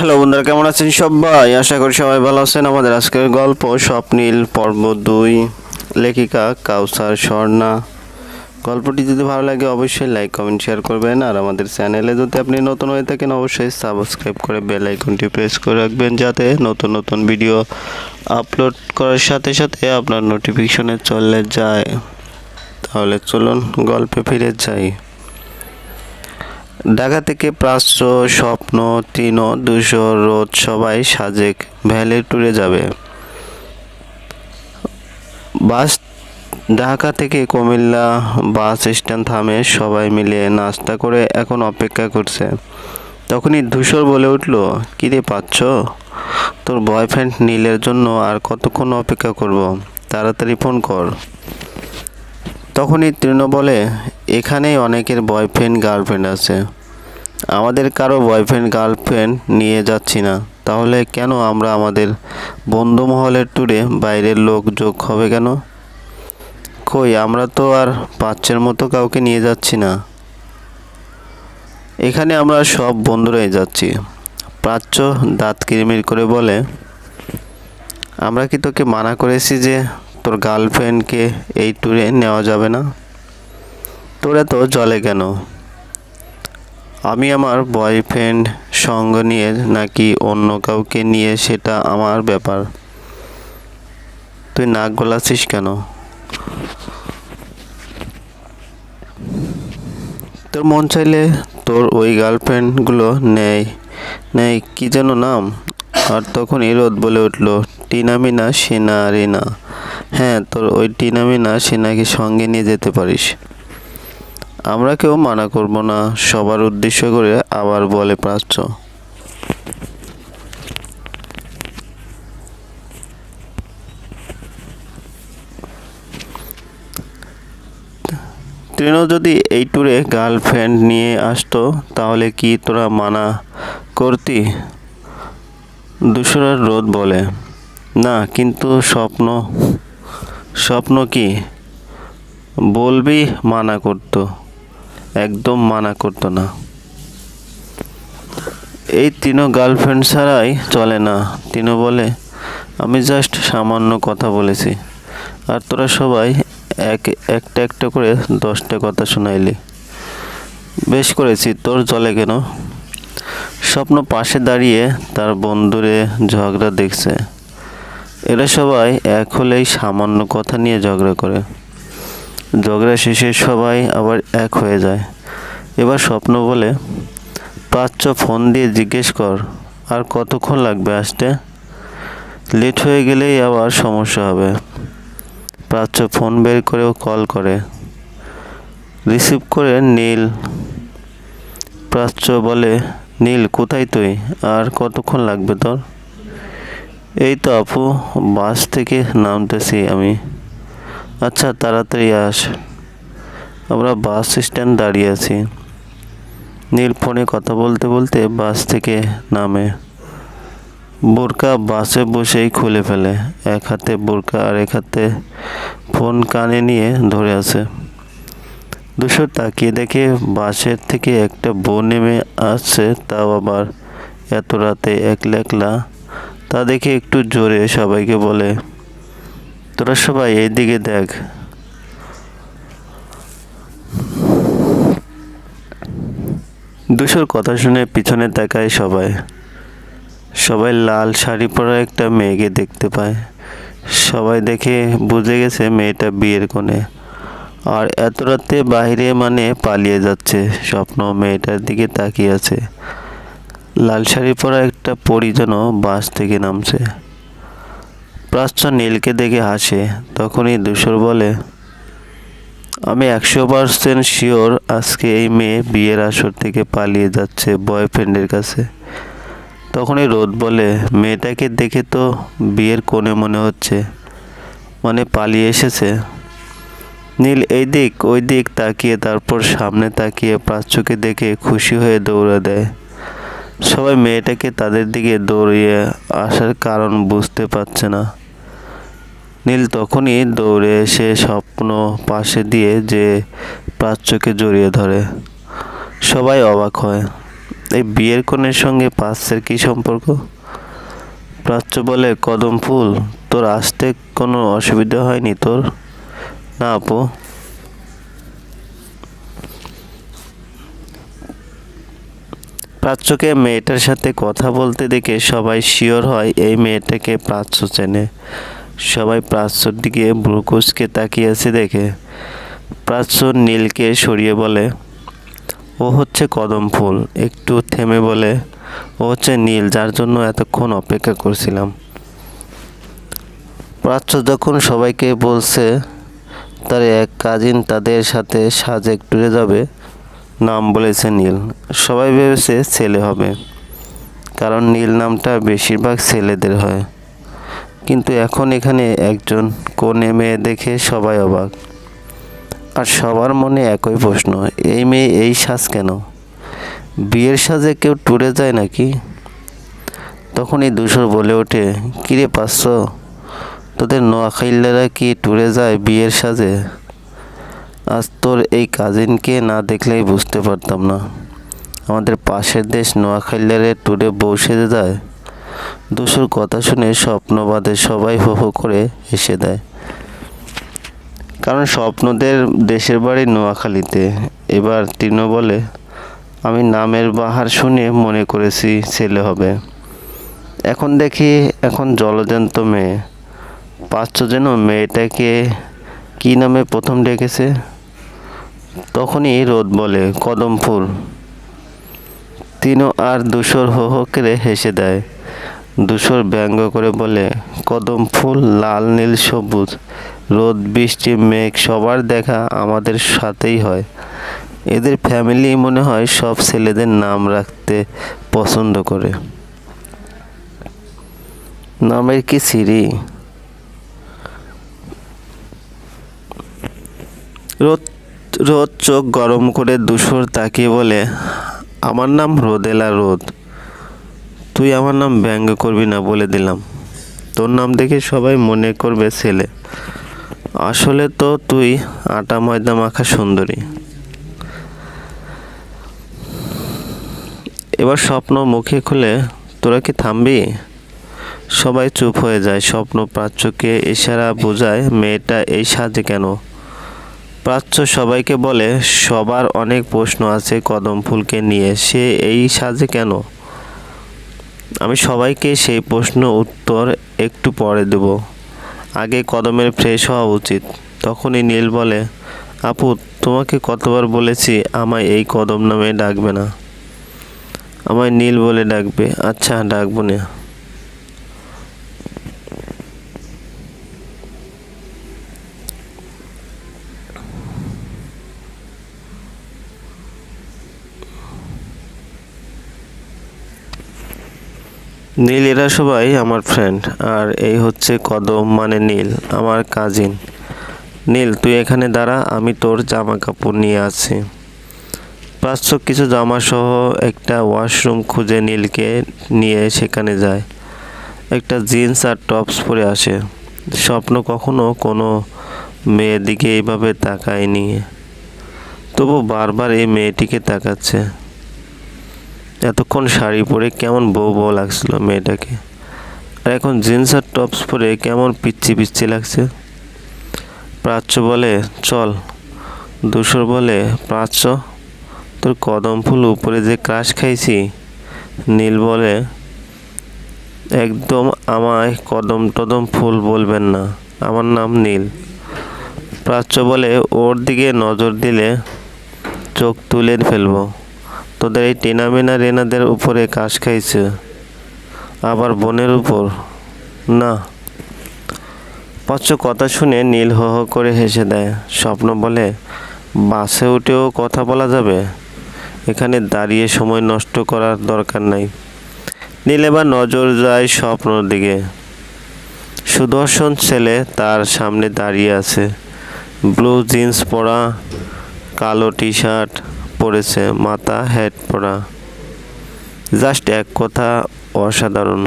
Hello বন্ধুরা, কেমন আছেন সবাই? আশা করি সবাই ভালো আছেন। আমাদের আজকের গল্প, স্বপ্নীল, পর্ব দুই, লেখিকা কাউসার স্বর্ণা গল্পটি যদি ভালো লাগে, অবশ্যই লাইক কমেন্ট শেয়ার করবেন। আর আমাদের চ্যানেলে যদি আপনি নতুন হয়ে থাকেন, অবশ্যই সাবস্ক্রাইব করে বেল আইকনটি প্রেস করে রাখবেন, যাতে নতুন নতুন ভিডিও আপলোড করার সাথে সাথে আপনার নোটিফিকেশনে চলে যায়। তাহলে চলুন গল্পে ফিরে যাই। ঢাকা থেকে প্রাচ্য স্বপ্ন তিন দুশো রোদ সবাই সাজেক ভ্যালি ট্যুরে যাবে। বাস ঢাকা থেকে কুমিল্লা বাস স্ট্যান্ড থামে সবাই মিলে নাস্তা করে এখন অপেক্ষা করছে। তখনই ধূসর বলে উঠল, কিরে পাচ্ছ? তোর বয়ফ্রেন্ড নীলের জন্য আর কতক্ষণ অপেক্ষা করব? তাড়াতাড়ি ফোন কর। তখনই তৃণ বলে, এখানেই অনেকের বয়ফ্রেন্ড গার্লফ্রেন্ড আছে। আমাদের কারও বয়ফ্রেন্ড গার্লফ্রেন্ড নিয়ে যাচ্ছি না। তাহলে কেন আমরা আমাদের বন্ধু মহলের ট্যুরে বাইরের লোক যোগ হবে কেন? কই, আমরা তো আর বাচ্চার মতো কাউকে নিয়ে যাচ্ছি না। এখানে আমরা সব বন্ধুরাই যাচ্ছি। প্রাচ্য দাঁত কিরমির করে বলে, আমরা কি তোকে মানা করেছি যে তোর গার্লফ্রেন্ডকে এই ট্যুরে নেওয়া যাবে না? তোরা তো জলে কেন? আমি আমার বয়ফ্রেন্ড সঙ্গ নিয়ে নাকি অন্য কাউকে নিয়ে সেটা আমার ব্যাপার। তুই নাক গলাছিস কেন? তোর মন চাইলে তোর ওই গার্লফ্রেন্ডগুলো নেয়। নেয় কি যেন নাম? আর তখন রোদ বলে উঠল টিনামিনা সেনা রিনা হ্যাঁ তোর ওই টিনামিনা সেনাকে সঙ্গে নিয়ে যেতে পারিস। আমরা কেউ মানা করব না, সবার উদ্দেশ্য করে আবার বলে প্রাচ্য। তৃণ যদি এই ট্যুরে গার্লফ্রেন্ড নিয়ে আসতো, তাহলে কি তোরা মানা করতি? দুশোরার রোদ বলে। না, কিন্তু স্বপ্ন স্বপ্ন কি? বলবি মানা করতো, একদম মানা করতো না। এই তিনও গার্লফ্রেন্ড ছাড়াই চলে না। তিনও বলে, আমি জাস্ট সামান্য কথা বলেছি, আর তোরা সবাই এক, একটা একটা করে দশটা কথা শোনাইলি। বেশ করেছি, তোর চলে কেন? স্বপ্ন পাশে দাঁড়িয়ে তার বন্ধুরে ঝগড়া দেখছে। এরা সবাই এক হলেই সামান্য কথা নিয়ে ঝগড়া করে। ঝগড়া শেষে সবাই আবার এক হয়ে যায়। এবার স্বপ্ন বলে প্রাচ্য ফোন দিয়ে জিজ্ঞেস কর, আর কতক্ষণ লাগবে আসতে? লেট হয়ে গেলেই আবার সমস্যা হবে। প্রাচ্য ফোন বের করেও কল করে। রিসিভ করে নীল। প্রাচ্য বলে, নীল, কোথায় তুই? আর কতক্ষণ লাগবে তোর? এই তো আপু, বাস থেকে নামতেছি আমি। আচ্ছা তাড়াতাড়ি আস। আমরা বাস স্ট্যান্ড দাঁড়িয়ে আছি। নীল ফোনে কথা বলতে বলতে বাস থেকে নামে। বোরকা বাসে বসেই খুলে ফেলে। এক হাতে বোরকা আর এক হাতে ফোন কানে নিয়ে ধরে আছে। দুশো তাকিয়ে দেখে বাসের থেকে একটা বউ নেমে আসছে, তাও আবার এত রাতে একলা একলা। তা দেখে একটু জোরে সবাইকে বলে, তোরা সবাই এই দিকে দেখ। দুশোর কথা শুনে পিছনে তাকায় সবাই। সবাই লাল শাড়ি পরা একটা মেয়েকে দেখতে পায়। সবাই দেখে বুঝে গেছে মেয়েটা বিয়ের কোণে। আর এত রাতে বাইরে মানে পালিয়ে যাচ্ছে, স্বপ্ন মেয়েটার দিকে তাকিয়ে আছে। লাল শাড়ি পরা একটা পরি যেন বাস থেকে নামছে। প্রাচ্য নীলকে দেখে হাসে, তখনই দুশোর বলে, আমি একশো পার্সেন্ট শিওর আজকে এই মেয়ে বিয়ের আসর থেকে পালিয়ে যাচ্ছে বয়ফ্রেন্ডের কাছে। তখনই রোদ বলে, মেয়েটাকে দেখে তো বিয়ের কোণে মনে হচ্ছে মানে পালিয়ে এসেছে। নীল এই দিক ওই দিক তাকিয়ে, তারপর সামনে তাকিয়ে প্রাচ্যকে দেখে খুশি হয়ে দৌড়া দেয়। সবাই মেয়েটাকে তাদের দিকে দৌড়িয়ে আসার কারণ বুঝতে পারছে না। নীল তখনই দৌড়ে এসে স্বপ্ন পাশে দিয়ে যে প্রাচ্যকে জড়িয়ে ধরে। সবাই অবাক হয়। এই বিয়ের কনের সঙ্গে পাঁচের কি সম্পর্ক? প্রাচ্য বলে, কদম ফুল, তোর আসতে কোনো অসুবিধা হয়নি তোর? না, আপু। প্রাচ্যকে মেয়েটার সাথে কথা বলতে দেখে সবাই শিওর হয় এই মেয়েটাকে প্রাচ্য চেনে। সবাই প্রাচ্যর দিকে ব্রুকুসকে তাকিয়ে আছে দেখে। প্রাচ্য নীলকে সরিয়ে বলে, ও হচ্ছে কদম ফুল। একটু থেমে বলে, ও হচ্ছে নীল, যার জন্য এতক্ষণ অপেক্ষা করছিলাম। প্রাচ্য যখন সবাইকে বলছে, তার এক কাজিন তাদের সাথে সাজেক টুরে যাবে। নাম বলেছে নীল। সবাই ভেবেছে ছেলে হবে। কারণ নীল নামটা বেশিরভাগ ছেলেদের হয়। কিন্তু এখন এখানে একজন কোনে মেয়ে দেখে সবাই অবাক। আর সবার মনে একই প্রশ্ন, এই মেয়ে এই সাজ কেন? বিয়ের সাজে কেউ ট্যুরে যায় নাকি? তখনই দুশোর বলে ওঠে, কিরে পাচ্ছ? তোদের নোয়াখাইল্লারা কি ট্যুরে যায় বিয়ের সাজে? আজ তোর এই কাজিনকে না দেখলেই বুঝতে পারতাম না। আমাদের পাশের দেশ নোয়াখাইল্লারে ট্যুরে বউ সেজে যায়। দুশোর কথা শুনে স্বপ্নবাদে সবাই হো হো করে হেসে দেয়। কারণ স্বপ্নদের দেশের বাড়ি নোয়াখালীতে। এবার তিনো বলে, আমি নামের বাহার শুনে মনে করেছি ছেলে হবে। এখন দেখি, এখন জলজন্ত মেয়ে। পাঁচশো যেন মেয়েটাকে কি নামে প্রথম ডেকেছে? তখনই রোদ বলে কদম ফুল তিনও আর দুশোর হো হো করে হেসে দেয়। দুশোর ব্যঙ্গ করে বলে কদম ফুল লাল, নীল, সবুজ। রোদ, বৃষ্টি, মেঘ, সবার দেখা আমাদের সাথেই হয়। এদের ফ্যামিলি মনে হয় সব ছেলেদের নাম রাখতে পছন্দ করে। নামের কি সিঁড়ি? রোদ রোদ, চোখ গরম করে দুশোর তাকিয়ে বলে, আমার নাম রোদেলা রোদ। তুই আমার নাম ব্যঙ্গ করবি না বলে দিলাম। তোর নাম দেখে সবাই মনে করবে ছেলে। আসলে তো তুই আটা, ময়দা মাখা সুন্দরী। এবার স্বপ্ন মুখে খুলে, তোরা কি থামবি? সবাই চুপ হয়ে যায়। স্বপ্ন প্রাচ্যকে ইশারা বোঝায়, মেয়েটা এই সাজে কেন? প্রাচ্য সবাইকে বলে, সবার অনেক প্রশ্ন আছে কদম ফুলকে নিয়ে। সে এই সাজে কেন? আমি সবাইকে সেই প্রশ্ন উত্তর একটু পরে দেব। আগে কদমের ফ্রেশ হওয়া উচিত। তখনই নীল বলে, আপু, তোমাকে কতবার বলেছি আমায় এই কদম নামে ডাকবে না? আমায় নীল বলে ডাকবে আচ্ছা ডাকবো না। নীল এরা সবাই আমার ফ্রেন্ড আর এই হচ্ছে কদম মানে নীল, আমার কাজিন নীল, তুই এখানে দাঁড়া, আমি তোর জামা কাপড় নিয়ে আছি। প্রাচ্য কিছু জামা সহ একটা ওয়াশরুম খুঁজে নীলকে নিয়ে সেখানে যায়। একটা জিন্স আর টপস পরে আসে। স্বপ্ন কখনো কোনো মেয়ের দিকে এইভাবে তাকায়নি। তবু বারবার এই মেয়েটিকে তাকাচ্ছে। এতক্ষণ শাড়ি পরে কেমন বউ বউ লাগছিল মেয়েটাকে? আর এখন জিন্স আর টপস পরে কেমন পিচ্ছি পিচ্ছি লাগছে? প্রাচ্য বলে, চল। দুশোর বলে, প্রাচ্য। তোর কদম ফুল উপরে যে ক্রাশ খাইছি, নীল বলে, একদম আমায় কদম টদম ফুল বলবেন না। আমার নাম নীল। প্রাচ্য বলে, ওর দিকে নজর দিলে চোখ তুলে ফেলব। তোদের এই টেনামেনা রেনাদের উপরে কাশ খাইছে। আবার বোনের উপর? না। পাচ্ছ কথা শুনে নীল হ হ করে হেসে দেয়। স্বপ্ন বলে, বাসে উঠেও কথা বলা যাবে? এখানে দাঁড়িয়ে সময় নষ্ট করার দরকার নাই। নীল এবার নজর যায় স্বপ্নর দিকে। সুদর্শন ছেলে তার সামনে দাঁড়িয়ে আছে। ব্লু জিন্স পরা, কালো টি শার্ট পরেছে মাথা হেড পরা জাস্ট এক কথা অসাধারণ।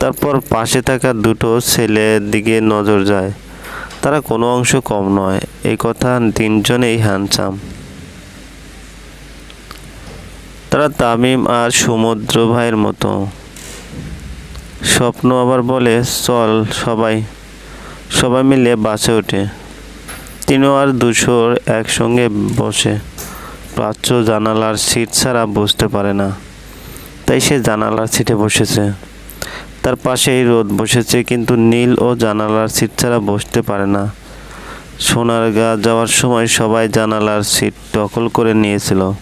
তারপর পাশে থাকা দুটো ছেলের দিকে নজর যায়। তারা কোনো অংশ কম নয়, এই কথা তিনজনেই হ্যান্ডসাম তারা তামিম আর সমুদ্র ভাইয়ের মতো। স্বপ্ন আবার বলে, চল সবাই সবাই মিলে বাসে ওঠে। তিনিও আর দুশোর একসঙ্গে বসে। প্রাচ্য জানালার সিট ছাড়া বসতে পারে না। তাই সে জানালার সিটে বসেছে। তার পাশেই রোদ বসেছে কিন্তু নীল ও জানালার সিট ছাড়া বসতে পারে না। সোনারগা যাওয়ার সময় সবাই জানালার সিট দখল করে নিয়েছিল।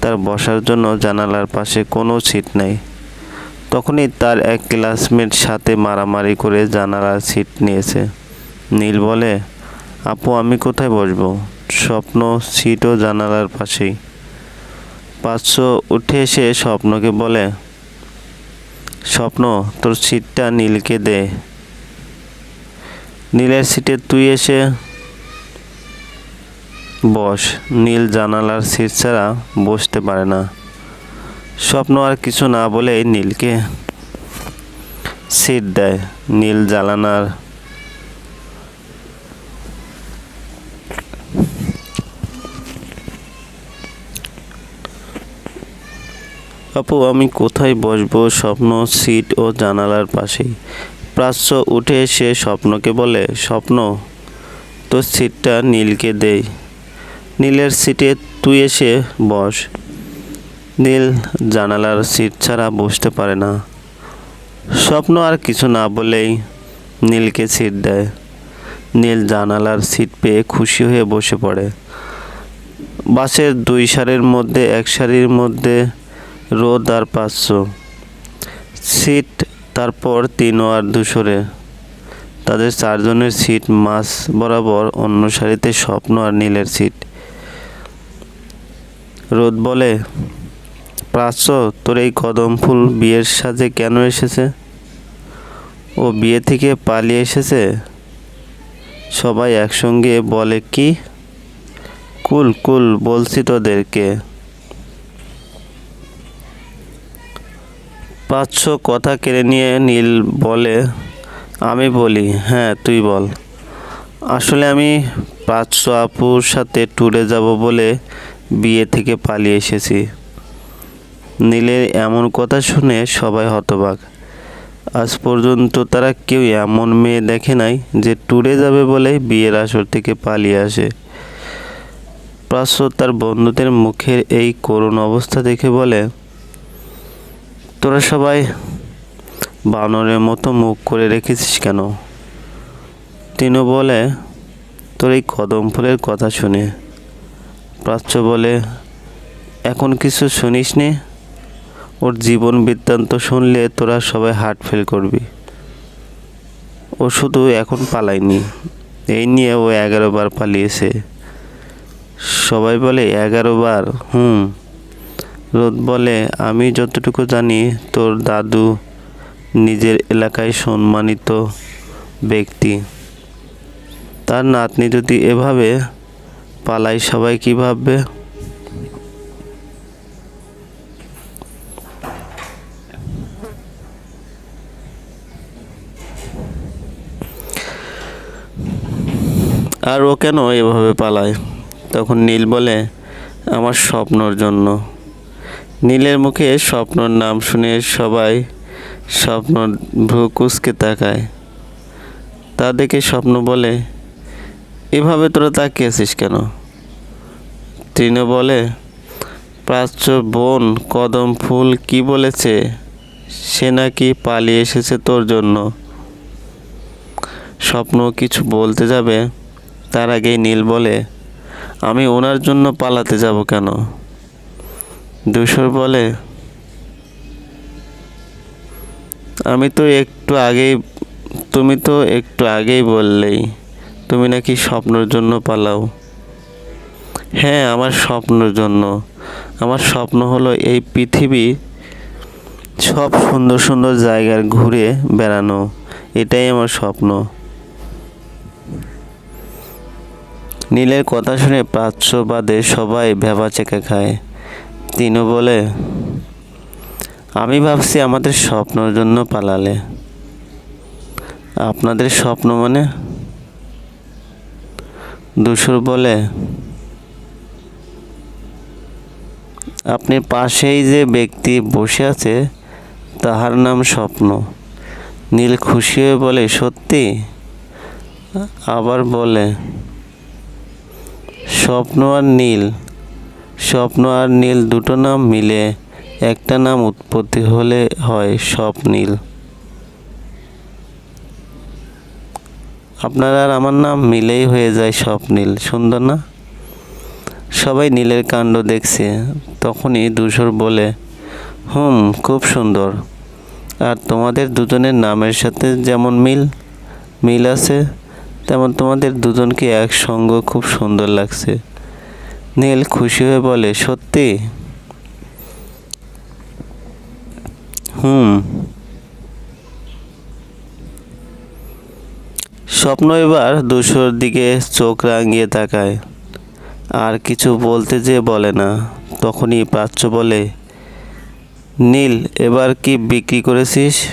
তার বসার জন্য জানালার পাশে কোনো সিট নেই। তখনই তার এক ক্লাসমেট সাথে মারামারি করে জানালার সিট নিয়েছে। নীল বলে, আপু, আমি কোথায় বসবো? স্বপ্ন সিটও জানালার পাশেই। পাঁচশো উঠে এসে স্বপ্নকে বলে, স্বপ্ন, তোর সিটটা নীলকে দে। নীলের সিটে তুই এসে বস, নীল জানালার সিট ছাড়া বসতে পারে না। স্বপ্ন আর কিছু না বলে নীলকে সিট দেয়। নীল জানালার আপু, আমি কোথায় বসবো? স্বপ্ন, সিট ও জানালার পাশেই। প্রাচ্য উঠে এসে স্বপ্নকে বলে, স্বপ্ন, তোর সিটটা নীলকে দেই। নীলের সিটে তুই এসে বস। নীল জানালার সিট ছাড়া বসতে পারে না। স্বপ্ন আর কিছু না বলেই নীলকে সিট দেয়। নীল জানালার সিট পেয়ে খুশি হয়ে বসে পড়ে। বাসের দুই সারির মধ্যে, এক সারির মধ্যে রোদ আর পাঁচশো। সিট তারপর তিন আর দুশোরে। তাদের চারজনের সিট মাছ বরাবর অন্য সারিতে স্বপ্ন আর নীলের সিট। রোদ বলে প্রাচ্য তোর এই কদম ফুল বিয়ের সাজে কেন এসেছে? ও বিয়ে থেকে পালিয়ে এসেছে? সবাই একসঙ্গে বলে, কি? কুল কুল, বলছি তোদেরকে। পাঁচশো কথা কেড়ে নিয়ে নীল বলে, আমি বলি হ্যাঁ তুই বল। আসলে আমি পাঁচশো আপুর সাথে ট্যুরে যাব বলে বিয়ে থেকে পালিয়ে এসেছি। নীলের এমন কথা শুনে সবাই হতবাক। আজ পর্যন্ত তারা কেউ এমন মেয়ে দেখে নাই যে ট্যুরে যাবে বলে বিয়ের আসর থেকে পালিয়ে আসে। প্রাচ্য তার বন্ধুদের মুখের এই করুণ অবস্থা দেখে বলে তোরা সবাই বানরের মতো মুখ করে রেখেছিস কেন? তিনু বলে, তোর এই কদম ফুলের কথা শুনে। প্রাচ্য বলে, এখন কিছু শুনিস নি? ওর জীবন বৃত্তান্ত শুনলে তোরা সবাই হার্ট ফেল করবি। ও শুধু এখন পালায়নি, এই নিয়ে ও এগারো বার পালিয়েছে। সবাই বলে, এগারো বার? হুম। রোদ বলে, আমি যতটুকু জানি, তোর দাদু নিজের এলাকায় সম্মানিত ব্যক্তি। তার নাতনি যদি এভাবে পালাই সবাই কি ভাববে? আর ও কেন এভাবে পালায়? তখন নীল বলে, আমার স্বপ্নর জন্য। নীলের মুখে স্বপ্নর নাম শুনে সবাই স্বপ্ন ভ্রু কুচকে তাকায়। তা দেখে স্বপ্ন বলে, এভাবে তোরা তাকিয়েছিস কেন? তৃণ বলে, প্রাচ্য বোন, কদম ফুল কি বলেছে? সে নাকি পালিয়ে এসেছে তোর জন্য। স্বপ্ন কিছু বলতে যাবে, তার আগেই নীল বলে, আমি ওনার জন্য পালাতে যাব কেন? দুশোর বলে? আমি তো একটু আগেই, তুমি তো একটু আগেই বললেই, তুমি নাকি স্বপ্নের জন্য পালাও। হ্যাঁ আমার স্বপ্নের জন্য। আমার স্বপ্ন হলো এই পৃথিবী, সব সুন্দর সুন্দর জায়গার ঘুরে বেড়ানো। এটাই আমার স্বপ্ন। নীলের কথা শুনে প্রাচ্য বাদে সবাই ভেবা চেকে খায়। তিনও বলে, আমি ভাবছি আমাদের স্বপ্নর জন্য পালালে। আপনাদের স্বপ্ন মানে? দুশোর বলে, আপনি পাশেই যে ব্যক্তি বসে আছে, তাহার নাম স্বপ্ন। নীল খুশি হয়ে বলে, সত্যি? আবার বলে, স্বপ্ন আর নীল। স্বপ্ন আর নীল দুটো নাম মিলে একটা নাম উৎপত্তি হলে হয় স্বপ্নীল আপনার আর আমার নাম মিলেই হয়ে যায় স্বপ্নীল সুন্দর না? সবাই নীলের কাণ্ড দেখছে, তখনই দুশোর বলে, হুম, খুব সুন্দর। আর তোমাদের দুজনের নামের সাথে যেমন মিল মিল আছে, তেমন তোমাদের দুজনকে একসঙ্গ খুব সুন্দর লাগছে। নীল খুশি হয়ে বলে, সত্যি? হুম। স্বপ্ন এবার দুশোর দিকে চোখ রাঙিয়ে তাকায়। আর কিছু বলতে যে বলে না, তখনই প্রাচ্য বলে, নীল, এবার কি বিক্রি করেছিস?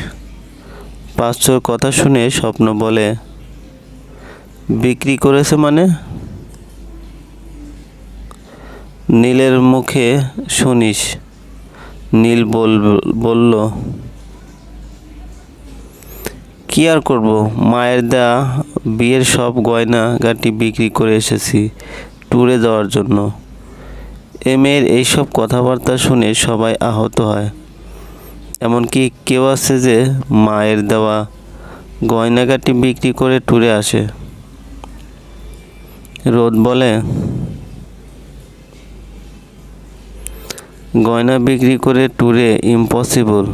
প্রাচ্যর কথা শুনে স্বপ্ন বলে, বিক্রি করেছে মানে? নীলের মুখে শুনিস। নীল বল, বলল, কি আর করব? মায়ের দেয়া বিয়ের সব গয়না গাটি বিক্রি করে এসেছি ট্যুরে যাওয়ার জন্য। এ মেয়ের এইসব কথাবার্তা শুনে সবাই আহত হয়। এমনকি কেউ আছে যে মায়ের দেওয়া গয়নাগাটি বিক্রি করে ট্যুরে আসে। রোদ বলে গয়না বিক্রি করে ট্যুরে ইম্পসিবল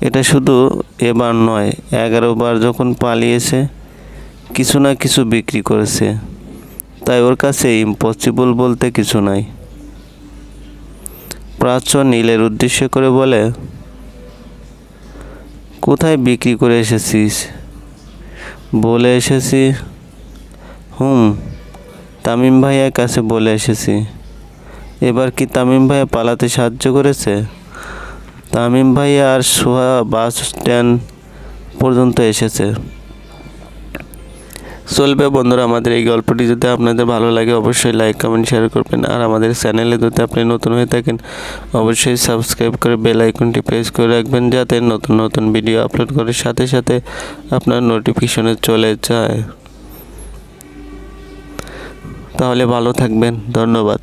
এটা শুধু এবার নয়, এগারো বার যখন পালিয়েছে, কিছু না কিছু বিক্রি করেছে। তাই ওর কাছে ইম্পসিবল বলতে কিছু নাই। প্রাচ্য নীলের উদ্দেশ্য করে বলে, কোথায় বিক্রি করে এসেছিস? বলে এসেছি, হুম, তামিম ভাইয়ার কাছে বলে এসেছি। এবার কি তামিম ভাইয়া পালাতে সাহায্য করেছে? তামিম ভাইয়া আর সোহা বাস স্ট্যান্ড পর্যন্ত এসেছে। চলবে বন্ধুরা, আমাদের এই গল্পটি যদি আপনাদের ভালো লাগে, অবশ্যই লাইক কমেন্ট শেয়ার করবেন। আর আমাদের চ্যানেলে যদি আপনি নতুন হয়ে থাকেন, অবশ্যই সাবস্ক্রাইব করে বেল আইকনটি প্রেস করে রাখবেন, যাতে নতুন নতুন ভিডিও আপলোড করার সাথে সাথে আপনার নোটিফিকেশনে চলে যায়। তাহলে ভালো থাকবেন, ধন্যবাদ।